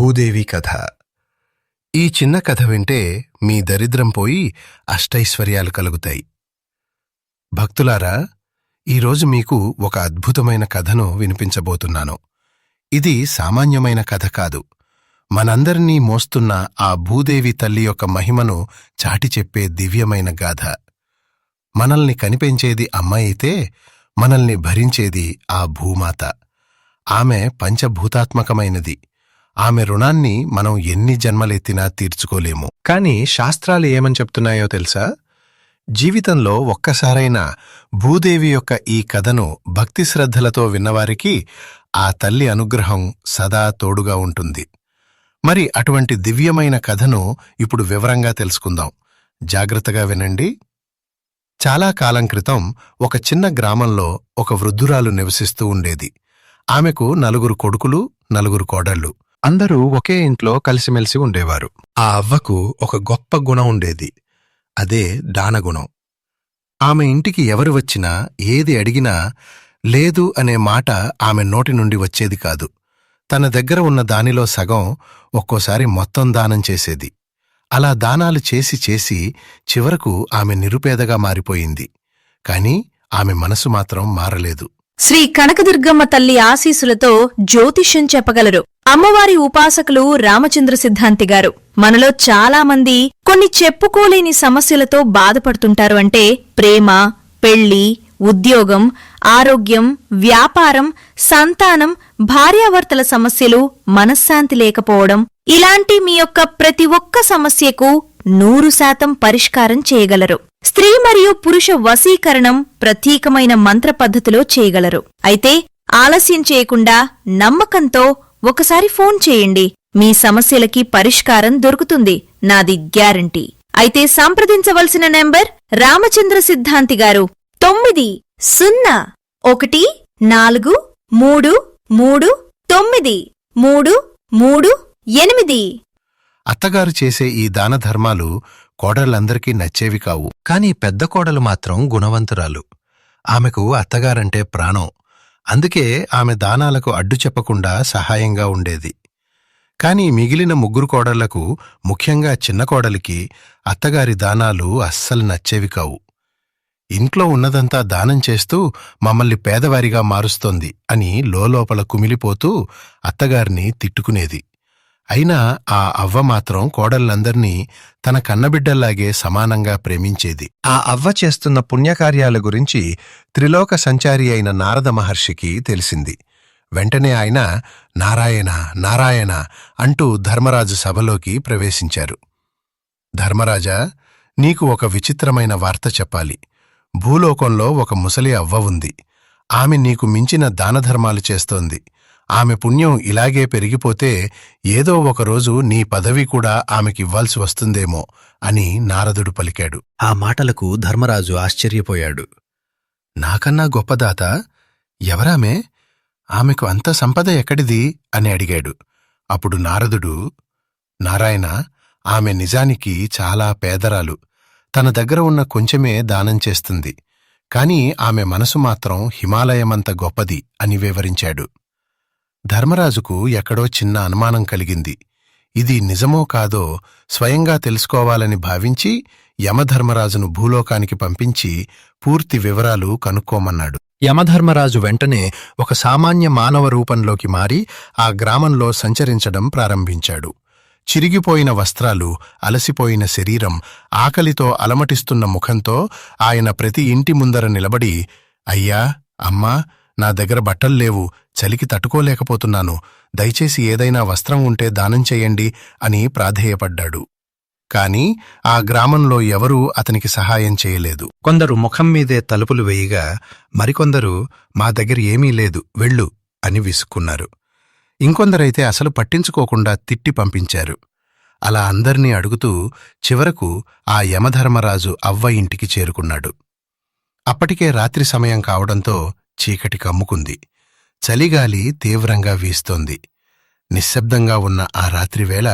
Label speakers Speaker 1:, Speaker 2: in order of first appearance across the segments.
Speaker 1: భూదేవి కథ. ఈ చిన్న కథ వింటే మీ దరిద్రం పోయి అష్టైశ్వర్యాలు కలుగుతాయి. భక్తులారా ఈరోజు మీకు ఒక అద్భుతమైన కథను వినిపించబోతున్నాను. ఇది సామాన్యమైన కథ కాదు. మనందరినీ మోస్తున్న ఆ భూదేవి తల్లి యొక్క మహిమను చాటి చెప్పే దివ్యమైన గాథ. మనల్ని కనిపెంచేది అమ్మ అయితే మనల్ని భరించేది ఆ భూమాత. ఆమె పంచభూతాత్మకమైనది. ఆమె రుణాన్ని మనం ఎన్ని జన్మలెత్తినా తీర్చుకోలేము. కాని శాస్త్రాలు ఏమని చెప్తున్నాయో తెలుసా? జీవితంలో ఒక్కసారైనా భూదేవి యొక్క ఈ కథను భక్తి శ్రద్ధలతో విన్నవారికి ఆ తల్లి అనుగ్రహం సదా తోడుగా ఉంటుంది. మరి అటువంటి దివ్యమైన కథను ఇప్పుడు వివరంగా తెలుసుకుందాం. జాగ్రత్తగా వినండి. చాలా కాలం క్రితం ఒక చిన్న గ్రామంలో ఒక వృద్ధురాలు నివసిస్తూ ఉండేది. ఆమెకు నలుగురు కొడుకులు నలుగురు కోడళ్ళు. అందరూ ఒకే ఇంట్లో కలిసిమెలిసి ఉండేవారు. ఆ అవ్వకు ఒక గొప్ప గుణం ఉండేది. అదే దానగుణం ఆమె ఇంటికి ఎవరు వచ్చినా ఏది అడిగినా లేదు అనే మాట ఆమె నోటి నుండి వచ్చేది కాదు. తన దగ్గర ఉన్న దానిలో సగం ఒక్కోసారి మొత్తం దానం చేసేది. అలా దానాలు చేసి చేసి చివరకు ఆమె నిరుపేదగా మారిపోయింది. కాని ఆమె మనసు మాత్రం మారలేదు.
Speaker 2: శ్రీ కనకదుర్గమ్మ తల్లి ఆశీసులతో జ్యోతిష్యం చెప్పగలరు. అమ్మవారి ఉపాసకులు రామచంద్ర సిద్ధాంతి గారు. మనలో చాలా మంది కొన్ని చెప్పుకోలేని సమస్యలతో బాధపడుతుంటారు అంటే ప్రేమ పెళ్ళి ఉద్యోగం ఆరోగ్యం వ్యాపారం సంతానం భార్యాభర్తల సమస్యలు మనశ్శాంతి లేకపోవడం ఇలాంటి మీ యొక్క ప్రతి ఒక్క సమస్యకు నూరు శాతం పరిష్కారం చేయగలరు. స్త్రీ మరియు పురుష వశీకరణం ప్రత్యేకమైన మంత్ర పద్ధతిలో చేయగలరు. అయితే ఆలస్యం చేయకుండా నమ్మకంతో ఒకసారి ఫోన్ చేయండి. మీ సమస్యలకి పరిష్కారం దొరుకుతుంది. నాది గ్యారంటీ. అయితే సంప్రదించవలసిన నెంబర్ రామచంద్ర సిద్ధాంతి గారు. తొమ్మిది సున్నా ఒకటి నాలుగు మూడు మూడు తొమ్మిది మూడు మూడు ఎనిమిది.
Speaker 1: అత్తగారు చేసే ఈ దాన ధర్మాలు కోడళ్ళందరికీ నచ్చేవి కావు. కాని పెద్ద కోడలు మాత్రం గుణవంతురాలు. ఆమెకు అత్తగారంటే ప్రాణం. అందుకే ఆమె దానాలకు అడ్డు చెప్పకుండా సహాయంగా ఉండేది. కాని మిగిలిన ముగ్గురు కోడళ్ళకు ముఖ్యంగా చిన్న కోడలికి అత్తగారి దానాలు అస్సలు నచ్చేవి కావు. ఇంట్లో ఉన్నదంతా దానం చేస్తూ మమ్మల్ని పేదవారిగా మారుస్తోంది అని లోలోపల కుమిలిపోతూ అత్తగారిని తిట్టుకునేది. అయినా ఆ అవ్వ మాత్రం కోడళ్ళందర్నీ తన కన్నబిడ్డల్లాగే సమానంగా ప్రేమించేది. ఆ అవ్వ చేస్తున్న పుణ్యకార్యాల గురించి త్రిలోక సంచారి అయిన నారద మహర్షికి తెలిసింది. వెంటనే ఆయన నారాయణ నారాయణ అంటూ ధర్మరాజు సభలోకి ప్రవేశించారు. ధర్మరాజా నీకు ఒక విచిత్రమైన వార్త చెప్పాలి. భూలోకంలో ఒక ముసలి అవ్వ ఉంది. ఆమె నీకు మించిన దానధర్మాలు చేస్తోంది. ఆమె పుణ్యం ఇలాగే పెరిగిపోతే ఏదో ఒకరోజు నీ పదవి కూడా ఆమెకివ్వాల్సి వస్తుందేమో అని నారదుడు పలికాడు. ఆ మాటలకు ధర్మరాజు ఆశ్చర్యపోయాడు. నాకన్నా గొప్పదాత? ఎవరామే? ఆమెకు అంత సంపద ఎక్కడిది? అని అడిగాడు. అప్పుడు నారదుడు నారాయణ ఆమె నిజానికి చాలా పేదరాలు. తన దగ్గర ఉన్న కొంచెమే దానం చేస్తుంది. కాని ఆమె మనసు మాత్రం హిమాలయమంత గొప్పది అని వివరించాడు. ధర్మరాజుకు ఎక్కడో చిన్న అనుమానం కలిగింది. ఇది నిజమో కాదో స్వయంగా తెలుసుకోవాలని భావించి యమధర్మరాజును భూలోకానికి పంపించి పూర్తి వివరాలు కనుక్కోమన్నాడు. యమధర్మరాజు వెంటనే ఒక సామాన్య మానవ రూపంలోకి మారి ఆ గ్రామంలో సంచరించడం ప్రారంభించాడు. చిరిగిపోయిన వస్త్రాలు అలసిపోయిన శరీరం ఆకలితో అలమటిస్తున్న ముఖంతో ఆయన ప్రతి ఇంటి ముందర నిలబడి అయ్యా అమ్మా నా దగ్గర బట్టల్లేవు చలికి తట్టుకోలేకపోతున్నాను. దయచేసి ఏదైనా వస్త్రం ఉంటే దానం చెయ్యండి అని ప్రాధేయపడ్డాడు. కాని ఆ గ్రామంలో ఎవరూ అతనికి సహాయం చేయలేదు. కొందరు ముఖం మీదే తలుపులు వేయగా మరికొందరు మా దగ్గర ఏమీ లేదు వెళ్ళు అని విసుక్కున్నారు. ఇంకొందరైతే అసలు పట్టించుకోకుండా తిట్టి పంపించారు. అలా అందర్నీ అడుగుతూ చివరకు ఆ యమధర్మరాజు అవ్వ ఇంటికి చేరుకున్నాడు. అప్పటికే రాత్రి సమయం కావడంతో చీకటి కమ్ముకుంది. చలిగాలి తీవ్రంగా వీస్తోంది. నిశ్శబ్దంగా ఉన్న ఆ రాత్రివేళ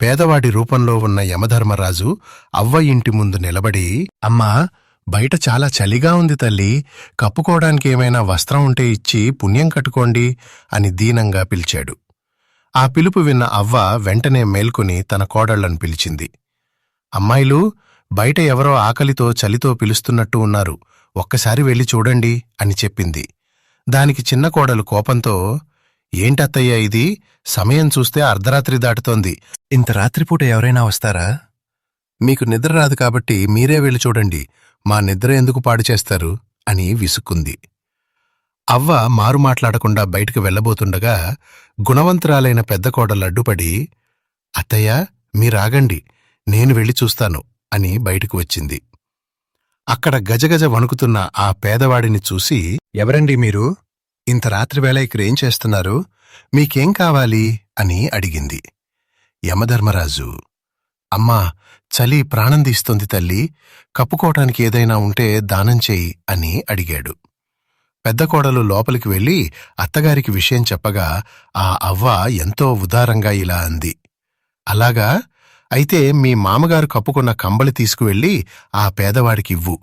Speaker 1: పేదవాడి రూపంలో ఉన్న యమధర్మరాజు అవ్వ ఇంటి ముందు నిలబడి అమ్మా బయట చాలా చలిగా ఉంది తల్లి. కప్పుకోవడానికి ఏమైనా వస్త్రం ఉంటే ఇచ్చి పుణ్యం కట్టుకోండి అని దీనంగా పిలిచాడు. ఆ పిలుపు విన్న అవ్వ వెంటనే మేల్కొని తన కోడళ్ళను పిలిచింది. అమ్మాయిలు బయట ఎవరో ఆకలితో చలితో పిలుస్తున్నట్టు ఉన్నారు. ఒక్కసారి వెళ్ళి చూడండి అని చెప్పింది. దానికి చిన్న కోడలు కోపంతో ఏంటత్తయ్యా ఇది? సమయం చూస్తే అర్ధరాత్రి దాటుతోంది. ఇంత రాత్రిపూట ఎవరైనా వస్తారా? మీకు నిద్ర రాదు కాబట్టి మీరే వెళ్ళి చూడండి. మా నిద్ర ఎందుకు పాడు చేస్తారు? అని విసుక్కుంది. అవ్వ మారు మాట్లాడకుండా బయటకు వెళ్ళబోతుండగా గుణవంతురాలైన పెద్ద కోడలు అడ్డుపడి అత్తయ్య మీరాగండి నేను వెళ్ళి చూస్తాను. అని బయటకు వచ్చింది. అక్కడ గజగజ వణుకుతున్న ఆ పేదవాడిని చూసి ఎవరండి మీరు? ఇంత రాత్రివేళ ఇక్కడేం చేస్తున్నారు? మీకేం కావాలి? అని అడిగింది. యమధర్మరాజు అమ్మా చలి ప్రాణం తీస్తుంది తల్లి కప్పుకోవటానికి ఏదైనా ఉంటే దానం చేయి అని అడిగాడు. పెద్ద కోడలు లోపలికి వెళ్ళి అత్తగారికి విషయం చెప్పగా ఆ అవ్వ ఎంతో ఉదారంగా ఇలా అంది. అలాగా అయితే మీ మామగారు కప్పుకున్న కంబళి తీసుకువెళ్ళి ఆ పేదవాడికి ఇవ్వు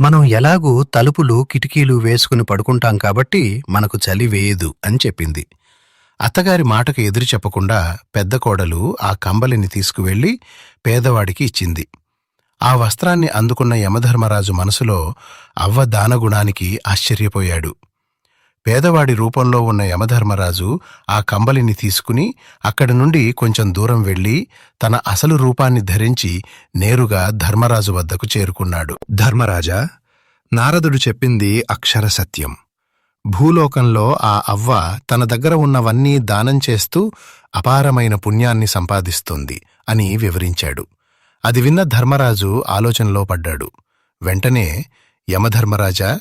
Speaker 1: మనం ఎలాగూ తలుపులు కిటికీలు వేసుకుని పడుకుంటాం కాబట్టి మనకు చలి వేయదు అని చెప్పింది. అత్తగారి మాటకు ఎదురు చెప్పకుండా పెద్ద కోడలు ఆ కంబలిని తీసుకువెళ్ళి పేదవాడికి ఇచ్చింది. ఆ వస్త్రాన్ని అందుకున్న యమధర్మరాజు మనసులో అవ్వ దానగుణానికి ఆశ్చర్యపోయాడు. పేదవాడి రూపంలో ఉన్న యమధర్మరాజు ఆ కంబలిని తీసుకుని అక్కడి నుండి కొంచెం దూరం వెళ్ళి తన అసలు రూపాన్ని ధరించి నేరుగా ధర్మరాజు వద్దకు చేరుకున్నాడు. ధర్మరాజా నారదుడు చెప్పింది అక్షర సత్యం. భూలోకంలో ఆ అవ్వ తన దగ్గర ఉన్నవన్నీ దానం చేస్తూ అపారమైన పుణ్యాన్ని సంపాదిస్తుంది అని వివరించాడు. అది విన్న ధర్మరాజు ఆలోచనలో పడ్డాడు. వెంటనే యమధర్మరాజా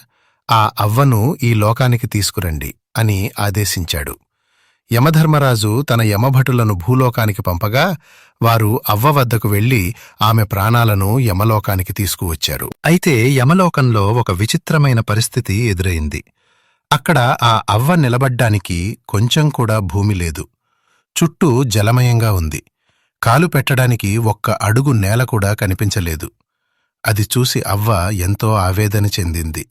Speaker 1: ఆ అవ్వను ఈ లోకానికి తీసుకురండి అని ఆదేశించాడు. యమధర్మరాజు తన యమభటులను భూలోకానికి పంపగా వారు అవ్వ వద్దకు వెళ్ళి ఆమె ప్రాణాలను యమలోకానికి తీసుకువచ్చారు. అయితే యమలోకంలో ఒక విచిత్రమైన పరిస్థితి ఎదురైంది. అక్కడ ఆ అవ్వ నిలబడ్డానికి కొంచెం కూడా భూమి లేదు. చుట్టూ జలమయంగా ఉంది. కాలు పెట్టడానికి ఒక్క అడుగు నేల కూడా కనిపించలేదు. అది చూసి అవ్వ ఎంతో ఆవేదన చెందింది.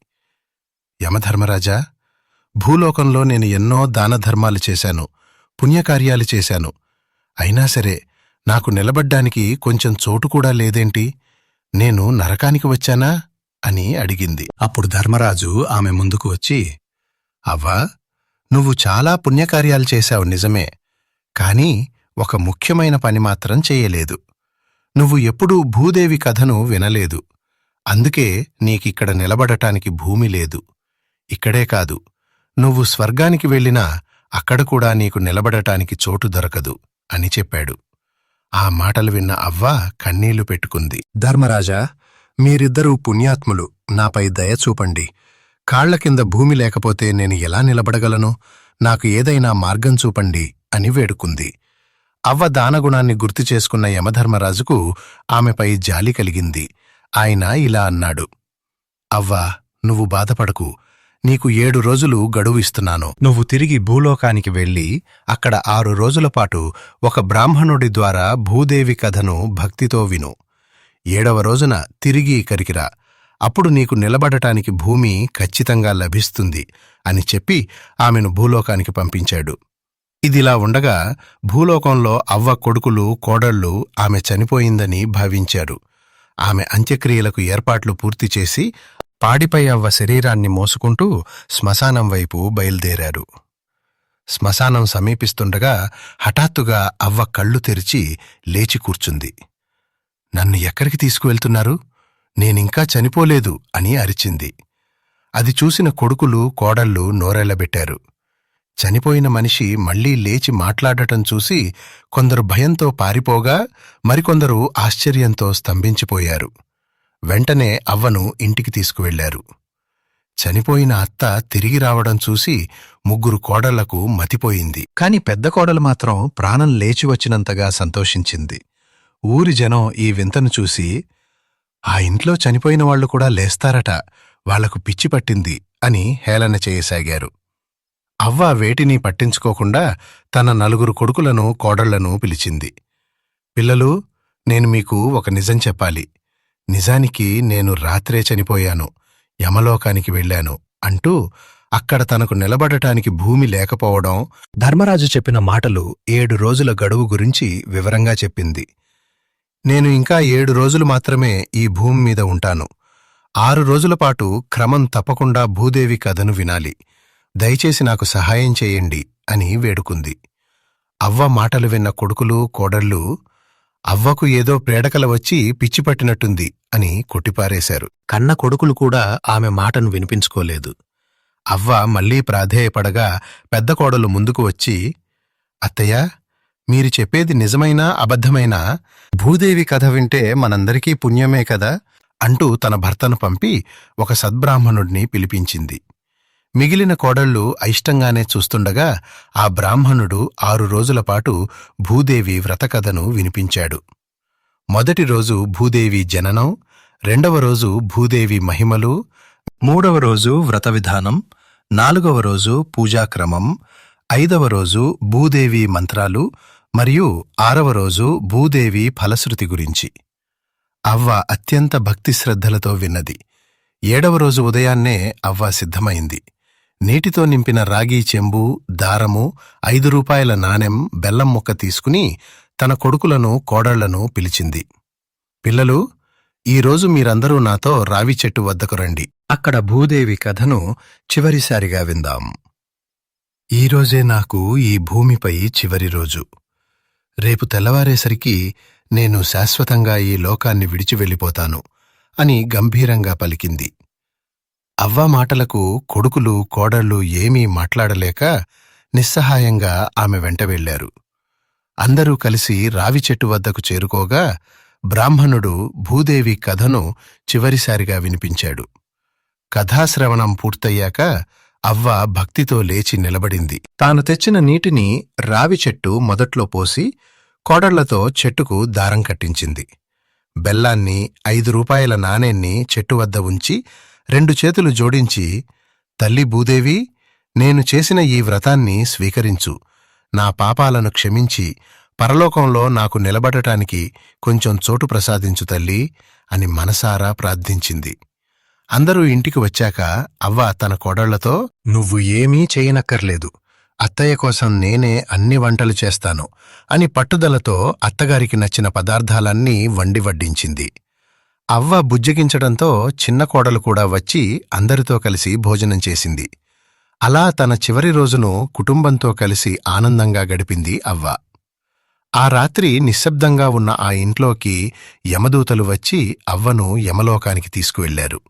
Speaker 1: యమధర్మరాజా భూలోకంలో నేను ఎన్నో దానధర్మాలు చేశాను పుణ్యకార్యాలు చేశాను. అయినా సరే నాకు నిలబడ్డానికి కొంచెం చోటు కూడా లేదేంటి? నేను నరకానికి వచ్చానా? అని అడిగింది. అప్పుడు ధర్మరాజు ఆమె ముందుకు వచ్చి అవ్వా నువ్వు చాలా పుణ్యకార్యాలు చేశావు నిజమే కాని ఒక ముఖ్యమైన పని మాత్రం చెయ్యలేదు నువ్వు ఎప్పుడూ భూదేవి కథను వినలేదు. అందుకే నీకిక్కడ నిలబడటానికి భూమి లేదు. ఇక్కడే కాదు. నువ్వు స్వర్గానికి వెళ్ళినా అక్కడ కూడా నీకు నిలబడటానికి చోటు దొరకదు అని చెప్పాడు. ఆ మాటలు విన్న అవ్వ కన్నీళ్ళు పెట్టుకుంది. ధర్మరాజా మీరిద్దరూ పుణ్యాత్ములు. నాపై దయ చూపండి. కాళ్ళ కింద భూమి లేకపోతే నేను ఎలా నిలబడగలను? నాకు ఏదైనా మార్గం చూపండి అని వేడుకుంది. అవ్వ దానగుణాన్ని గుర్తు చేసుకున్న యమధర్మరాజుకు ఆమెపై జాలి కలిగింది. ఆయన ఇలా అన్నాడు. అవ్వా నువ్వు బాధపడకు. నీకు ఏడు రోజులు గడువు ఇస్తున్నాను. నువ్వు తిరిగి భూలోకానికి వెళ్ళి అక్కడ ఆరు రోజుల పాటు ఒక బ్రాహ్మణుడి ద్వారా భూదేవి కథను భక్తితో విను. ఏడవ రోజున తిరిగి ఇక్కడికిరా అప్పుడు నీకు నిలబడటానికి భూమి ఖచ్చితంగా లభిస్తుంది అని చెప్పి ఆమెను భూలోకానికి పంపించాడు. ఇదిలా ఉండగా భూలోకంలో అవ్వ కొడుకులు కోడళ్ళు ఆమె చనిపోయిందని భావించారు. ఆమె అంత్యక్రియలకు ఏర్పాట్లు పూర్తి చేసి పాడిపై అవ్వ శరీరాన్ని మోసుకుంటూ శ్మశానం వైపు బయలుదేరారు. శ్మశానం సమీపిస్తుండగా హఠాత్తుగా అవ్వ కళ్ళు తెరిచి లేచి కూర్చుంది. నన్ను ఎక్కడికి తీసుకువెళ్తున్నారు? నేనింకా చనిపోలేదు అని అరిచింది. అది చూసిన కొడుకులు కోడళ్ళు నోరెళ్ళబెట్టారు చనిపోయిన మనిషి మళ్ళీ లేచి మాట్లాడటం చూసి కొందరు భయంతో పారిపోగా మరికొందరు ఆశ్చర్యంతో స్తంభించిపోయారు. వెంటనే అవ్వను ఇంటికి తీసుకువెళ్ళారు చనిపోయిన అత్త తిరిగి రావడం చూసి ముగ్గురు కోడళ్ళకు మతిపోయింది. కాని పెద్ద కోడలు మాత్రం ప్రాణం లేచి వచ్చినంతగా సంతోషించింది. ఊరి జనం ఈ వింతను చూసి ఆ ఇంట్లో చనిపోయిన వాళ్ళు కూడా లేస్తారట వాళ్ళకు పిచ్చి పట్టింది అని హేళన చేయసాగారు. అవ్వ వేటిని పట్టించుకోకుండా తన నలుగురు కొడుకులను కోడళ్ళను పిలిచింది. పిల్లలు నేను మీకు ఒక నిజం చెప్పాలి. నిజానికి నేను రాత్రే చనిపోయాను యమలోకానికి వెళ్ళాను అంటూ అక్కడ తనకు నిలబడటానికి భూమి లేకపోవడం ధర్మరాజు చెప్పిన మాటలు ఏడు రోజుల గడువు గురించి వివరంగా చెప్పింది. నేను ఇంకా ఏడు రోజులు మాత్రమే ఈ భూమి మీద ఉంటాను. ఆరు రోజుల పాటు క్రమం తప్పకుండా భూదేవి కథను వినాలి. దయచేసి నాకు సహాయం చేయండి అని వేడుకుంది. అవ్వ మాటలు విన్న కొడుకులు కోడళ్ళు అవ్వకు ఏదో ప్రేడకల వచ్చి పిచ్చిపట్టినట్టుంది అని కొట్టిపారేశారు. కన్న కొడుకులు కూడా ఆమె మాటను వినిపించుకోలేదు. అవ్వ మళ్ళీ ప్రాధేయపడగా పెద్ద కోడలు ముందుకు వచ్చి అత్తయ్య మీరు చెప్పేది నిజమైనా అబద్ధమైనా భూదేవి కథ వింటే మనందరికీ పుణ్యమే కదా? అంటూ తన భర్తను పంపి ఒక సద్బ్రాహ్మణుడిని పిలిపించింది. మిగిలిన కోడళ్ళు అయిష్టంగానే చూస్తుండగా ఆ బ్రాహ్మణుడు ఆరు రోజుల పాటు భూదేవి వ్రతకథను వినిపించాడు. మొదటి రోజు భూదేవి జననం రెండవ రోజు భూదేవి మహిమలు మూడవ రోజు వ్రత విధానం నాలుగవ రోజు పూజాక్రమం ఐదవ రోజు భూదేవి మంత్రాలు మరియు ఆరవ రోజు భూదేవి ఫలశ్రుతి గురించి. అవ్వ అత్యంత భక్తి శ్రద్ధలతో విన్నది. ఏడవ రోజు ఉదయాన్నే అవ్వ సిద్ధమైంది. నీటితో నింపిన రాగి చెంబు దారము ఐదు రూపాయల నాణెం బెల్లం ముక్క తీసుకుని తన కొడుకులను కోడళ్ళను పిలిచింది. పిల్లలు ఈరోజు మీరందరూ నాతో రావి చెట్టు వద్దకు రండి. అక్కడ భూదేవి కథను చివరిసారిగా విందాం. ఈరోజే నాకు ఈ భూమిపై చివరి రోజు. రేపు తెల్లవారేసరికి నేను శాశ్వతంగా ఈ లోకాన్ని విడిచి వెళ్ళిపోతాను అని గంభీరంగా పలికింది. అవ్వ మాటలకు కొడుకులు కోడళ్ళు ఏమీ మాట్లాడలేక నిస్సహాయంగా ఆమె వెంట వెళ్ళారు అందరూ కలిసి రావి చెట్టు వద్దకు చేరుకోగా బ్రాహ్మణుడు భూదేవి కథను చివరిసారిగా వినిపించాడు. కథాశ్రవణం పూర్తయ్యాక అవ్వ భక్తితో లేచి నిలబడింది. తాను తెచ్చిన నీటిని రావి చెట్టు మొదట్లో పోసి కోడళ్ళతో చెట్టుకు దారం కట్టించింది. బెల్లాన్ని ఐదు రూపాయల నాణేన్ని చెట్టు వద్ద ఉంచి రెండు చేతులు జోడించి తల్లి భూదేవి నేను చేసిన ఈ వ్రతాన్ని స్వీకరించు. నా పాపాలను క్షమించి పరలోకంలో నాకు నిలబడటానికి కొంచెం చోటు ప్రసాదించు తల్లి అని మనసారా ప్రార్థించింది. అందరూ ఇంటికి వచ్చాక అవ్వ తన కోడళ్ళతో నువ్వు ఏమీ చేయనక్కర్లేదు. అత్తయ్య కోసం నేనే అన్ని వంటలు చేస్తాను అని పట్టుదలతో అత్తగారికి నచ్చిన పదార్థాలన్నీ వండి వడ్డించింది. అవ్వ బుజ్జగించడంతో చిన్న కోడలు కూడా వచ్చి అందరితో కలిసి భోజనం చేసింది. అలా తన చివరి రోజును కుటుంబంతో కలిసి ఆనందంగా గడిపింది అవ్వ. ఆ రాత్రి నిశ్శబ్దంగా ఉన్న ఆ ఇంట్లోకి యమదూతలు వచ్చి అవ్వను యమలోకానికి తీసుకువెళ్ళారు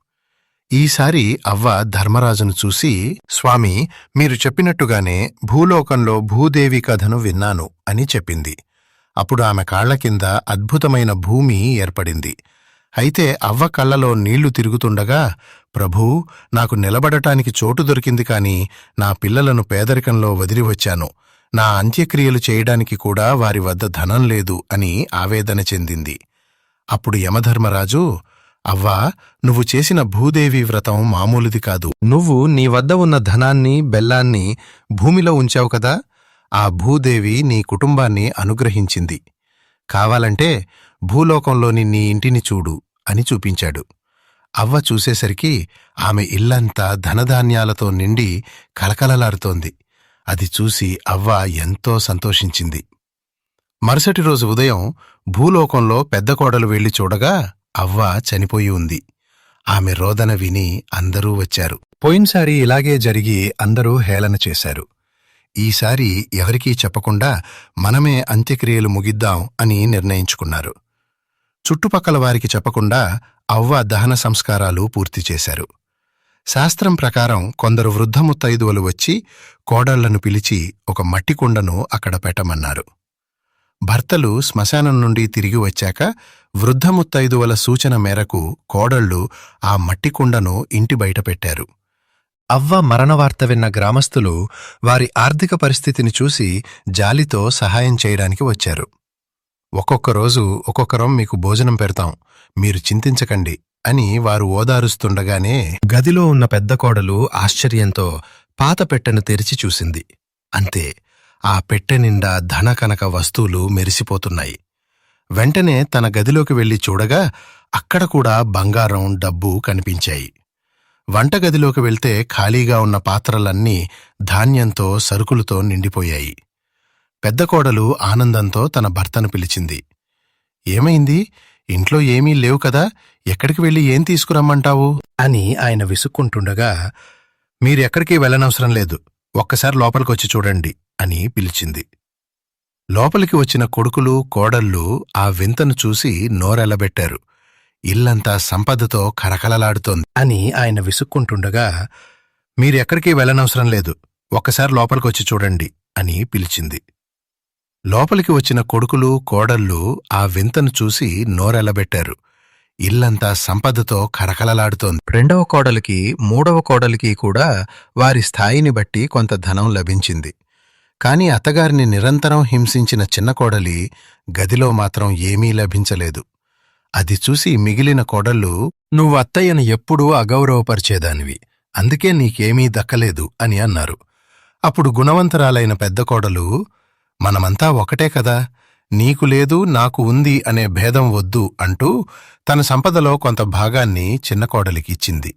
Speaker 1: ఈసారి అవ్వ ధర్మరాజును చూసి స్వామి మీరు చెప్పినట్టుగానే భూలోకంలో భూదేవి కథను విన్నాను అని చెప్పింది. అప్పుడు ఆమె కాళ్ళ కింద అద్భుతమైన భూమి ఏర్పడింది. అయితే అవ్వ కళ్ళలో నీళ్ళు తిరుగుతుండగా ప్రభూ నాకు నిలబడటానికి చోటు దొరికింది కాని నా పిల్లలను పేదరికంలో వదిలి వచ్చాను నా అంత్యక్రియలు చేయడానికి కూడా వారి వద్ద ధనం లేదు అని ఆవేదన చెందింది. అప్పుడు యమధర్మరాజు అవ్వా నువ్వు చేసిన భూదేవి వ్రతం మామూలుది కాదు. నువ్వు నీ వద్ద ఉన్న ధనాన్ని బెల్లాన్ని భూమిలో ఉంచావు కదా? ఆ భూదేవి నీ కుటుంబాన్ని అనుగ్రహించింది. కావాలంటే భూలోకంలోని నీ ఇంటిని చూడు అని చూపించాడు. అవ్వ చూసేసరికి ఆమె ఇల్లంతా ధనధాన్యాలతో నిండి కలకలలాడుతోంది అది చూసి అవ్వ ఎంతో సంతోషించింది. మరుసటి రోజు ఉదయం భూలోకంలో పెద్ద కోడలు వెళ్ళి చూడగా అవ్వ చనిపోయి ఉంది. ఆమె రోదన విని అందరూ వచ్చారు. పోయినసారి ఇలాగే జరిగి అందరూ హేళన చేశారు. ఈసారి ఎవరికీ చెప్పకుండా మనమే అంత్యక్రియలు ముగిద్దాం అని నిర్ణయించుకున్నారు. చుట్టుపక్కల వారికి చెప్పకుండా అవ్వ దహన సంస్కారాలు పూర్తి చేశారు. శాస్త్రం ప్రకారం కొందరు వృద్ధ ముత్తైదువలు వచ్చి కోడళ్ళను పిలిచి ఒక మట్టి కుండను అక్కడ పెట్టమన్నారు. భర్తలు శ్మశానం నుండి తిరిగి వచ్చాక వృద్ధ ముత్తైదువల సూచన మేరకు కోడళ్ళు ఆ మట్టి కుండను ఇంటి బయట పెట్టారు. అవ్వ మరణవార్త విన్న గ్రామస్తులు వారి ఆర్థిక పరిస్థితిని చూసి జాలితో సహాయం చేయడానికి వచ్చారు. ఒక్కొక్క రోజు ఒక్కొక్కరం మీకు భోజనం పెడతాం. మీరు చింతించకండి అని వారు ఓదారుస్తుండగానే గదిలో ఉన్న పెద్ద కోడలు ఆశ్చర్యంతో పాత పెట్టెను తెరిచి చూసింది. అంతే ఆ పెట్టె నిండా ధనకనక వస్తువులు మెరిసిపోతున్నాయి. వెంటనే తన గదిలోకి వెళ్ళి చూడగా అక్కడ కూడా బంగారం డబ్బు కనిపించాయి. వంటగదిలోకి వెళ్తే ఖాళీగా ఉన్న పాత్రలన్నీ ధాన్యంతో సరుకులతో నిండిపోయాయి. పెద్ద కోడలు ఆనందంతో తన భర్తను పిలిచింది. ఏమైంది? ఇంట్లో ఏమీ లేవు కదా ఎక్కడికి వెళ్ళి ఏం తీసుకురమ్మంటావు? అని ఆయన విసుక్కుంటుండగా మీరెక్కడికి వెళ్ళనవసరం లేదు ఒక్కసారి లోపలికొచ్చి చూడండి అని పిలిచింది. లోపలికి వచ్చిన కొడుకులు కోడళ్ళు ఆ వింతను చూసి నోరెల్లబెట్టారు ఇల్లంతా సంపదతో కరకలలాడుతోంది అని ఆయన విసుక్కుంటుండగా మీరెక్కడికి వెళ్ళనవసరం లేదు ఒక్కసారి లోపలికొచ్చి చూడండి అని పిలిచింది. లోపలికి వచ్చిన కొడుకులు కోడళ్ళు ఆ వింతను చూసి నోరెల్లబెట్టారు ఇల్లంతా సంపదతో కరకలలాడుతోంది. రెండవ కోడలికి మూడవ కోడలికి కూడా వారి స్థాయిని బట్టి కొంత ధనం లభించింది. కాని అత్తగారిని నిరంతరం హింసించిన చిన్న కోడలి గదిలో మాత్రం ఏమీ లభించలేదు. అది చూసి మిగిలిన కోడళ్ళు నువ్వు అత్తయ్యను ఎప్పుడూ అగౌరవపరిచేదానివి అందుకే నీకేమీ దక్కలేదు అని అన్నారు. అప్పుడు గుణవంతరాలైన పెద్ద కోడలు మనమంతా ఒకటే కదా. నీకు లేదు నాకు ఉంది అనే భేదం వద్దు అంటూ తన సంపదలో కొంత భాగాన్ని చిన్న కోడలికి ఇచ్చింది.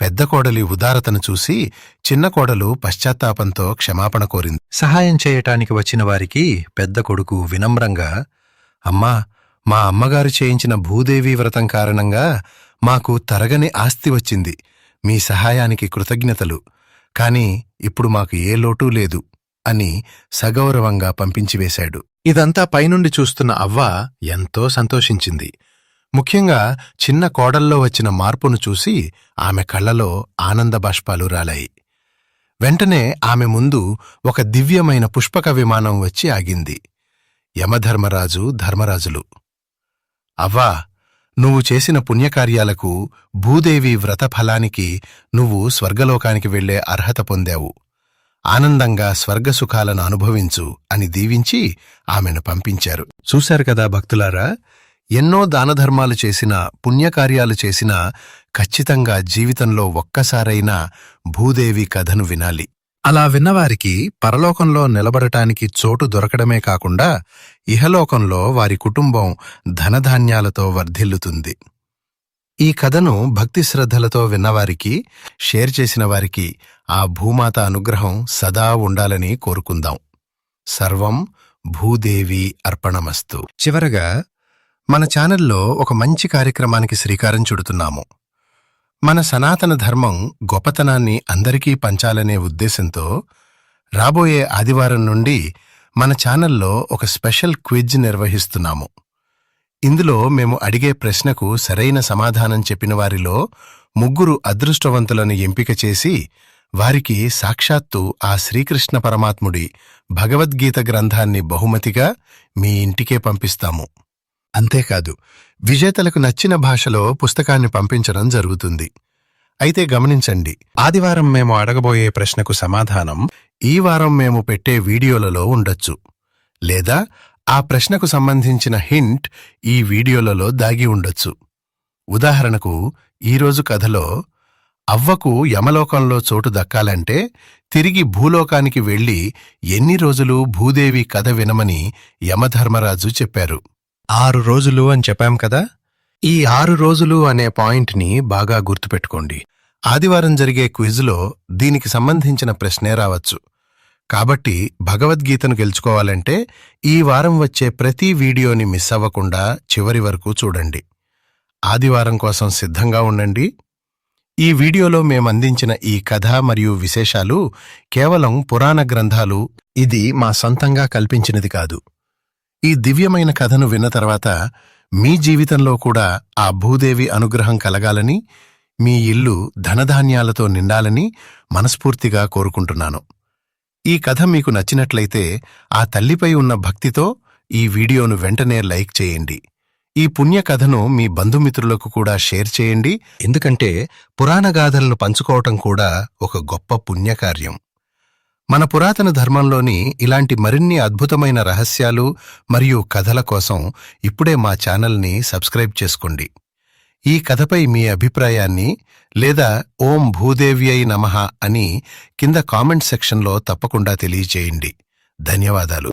Speaker 1: పెద్ద కోడలి ఉదారతను చూసి చిన్న కోడలు పశ్చాత్తాపంతో క్షమాపణ కోరింది. సహాయం చేయటానికి వచ్చిన వారికి పెద్ద కొడుకు వినమ్రంగా అమ్మా మా అమ్మగారు చేయించిన భూదేవి వ్రతం కారణంగా మాకు తరగని ఆస్తి వచ్చింది. మీ సహాయానికి కృతజ్ఞతలు. కాని ఇప్పుడు మాకు ఏ లోటూ లేదు. అని సగౌరవంగా పంపించివేశాడు. ఇదంతా పైనుండి చూస్తున్న అవ్వ ఎంతో సంతోషించింది. ముఖ్యంగా చిన్న కోడల్లో వచ్చిన మార్పును చూసి ఆమె కళ్ళలో ఆనంద బాష్పాలు రాలాయి. వెంటనే ఆమె ముందు ఒక దివ్యమైన పుష్పక విమానం వచ్చి ఆగింది. యమధర్మరాజు ధర్మరాజులు. అవ్వా నువ్వు చేసిన పుణ్యకార్యాలకు భూదేవి వ్రతఫలానికి నువ్వు స్వర్గలోకానికి వెళ్ళే అర్హత పొందావు. ఆనందంగా స్వర్గసుఖాలను అనుభవించు అని దీవించి ఆమెను పంపించారు. చూశారు కదా భక్తులారా ఎన్నో దానధర్మాలు చేసినా పుణ్యకార్యాలు చేసినా ఖచ్చితంగా జీవితంలో ఒక్కసారైనా భూదేవి కథను వినాలి. అలా విన్నవారికి పరలోకంలో నిలబడటానికి చోటు దొరకడమే కాకుండా ఇహలోకంలో వారి కుటుంబం ధనధాన్యాలతో వర్ధిల్లుతుంది. ఈ కథను భక్తి శ్రద్ధలతో విన్నవారికి షేర్ చేసిన వారికి ఆ భూమాత అనుగ్రహం సదా ఉండాలని కోరుకుందాం. సర్వం భూదేవి అర్పణమస్తు. చివరగా మన ఛానల్లో ఒక మంచి కార్యక్రమానికి శ్రీకారం చుడుతున్నాము. మన సనాతన ధర్మం గొప్పతనాన్ని అందరికీ పంచాలనే ఉద్దేశంతో రాబోయే ఆదివారం నుండి మన ఛానల్లో ఒక స్పెషల్ క్విజ్ నిర్వహిస్తున్నాము. ఇందులో మేము అడిగే ప్రశ్నకు సరైన సమాధానం చెప్పిన వారిలో ముగ్గురు అదృష్టవంతులను ఎంపిక చేసి వారికి సాక్షాత్తు ఆ శ్రీకృష్ణ పరమాత్ముడి భగవద్గీత గ్రంథాన్ని బహుమతిగా మీ ఇంటికే పంపిస్తాము. అంతేకాదు విజేతలకు నచ్చిన భాషలో పుస్తకాన్ని పంపించడం జరుగుతుంది. అయితే గమనించండి ఆదివారం మేము అడగబోయే ప్రశ్నకు సమాధానం ఈ వారం మేము పెట్టే వీడియోలలో ఉండొచ్చు. లేదా ఆ ప్రశ్నకు సంబంధించిన హింట్ ఈ వీడియోలలో దాగి ఉండొచ్చు. ఉదాహరణకు ఈరోజు కథలో అవ్వకు యమలోకంలో చోటు దక్కాలంటే తిరిగి భూలోకానికి వెళ్ళి ఎన్ని రోజులు భూదేవి కథ వినమని యమధర్మరాజు చెప్పారు. ఆరు రోజులు అని చెప్పాం కదా? ఈ ఆరు రోజులు అనే పాయింట్ని బాగా గుర్తుపెట్టుకోండి. ఆదివారం జరిగే క్విజ్లో దీనికి సంబంధించిన ప్రశ్నే రావచ్చు. కాబట్టి భగవద్గీతను గెలుచుకోవాలంటే ఈ వారం వచ్చే ప్రతి వీడియోని మిస్ అవ్వకుండా చివరి వరకు చూడండి. ఆదివారం కోసం సిద్ధంగా ఉండండి. ఈ వీడియోలో మేమందించిన ఈ కథ మరియు విశేషాలు కేవలం పురాణ గ్రంథాలు ఇది మా సొంతంగా కల్పించినది కాదు. ఈ దివ్యమైన కథను విన్న తర్వాత మీ జీవితంలో కూడా ఆ భూదేవి అనుగ్రహం కలగాలని మీ ఇల్లు ధనధాన్యాలతో నిండాలని మనస్ఫూర్తిగా కోరుకుంటున్నాను. ఈ కథ మీకు నచ్చినట్లయితే ఆ తల్లిపై ఉన్న భక్తితో ఈ వీడియోను వెంటనే లైక్ చేయండి. ఈ పుణ్యకథను మీ బంధుమిత్రులకు కూడా షేర్ చేయండి. ఎందుకంటే పురాణగాథలను పంచుకోవటం కూడా ఒక గొప్ప పుణ్యకార్యం. మన పురాతన ధర్మంలోని ఇలాంటి మరిన్ని అద్భుతమైన రహస్యాలు మరియు కథల కోసం ఇప్పుడే మా ఛానల్ని సబ్స్క్రైబ్ చేసుకోండి. ఈ కథపై మీ అభిప్రాయాన్ని లేదా ఓం భూదేవ్యై నమః అని కింద కామెంట్ సెక్షన్లో తప్పకుండా తెలియచేయండి ధన్యవాదాలు.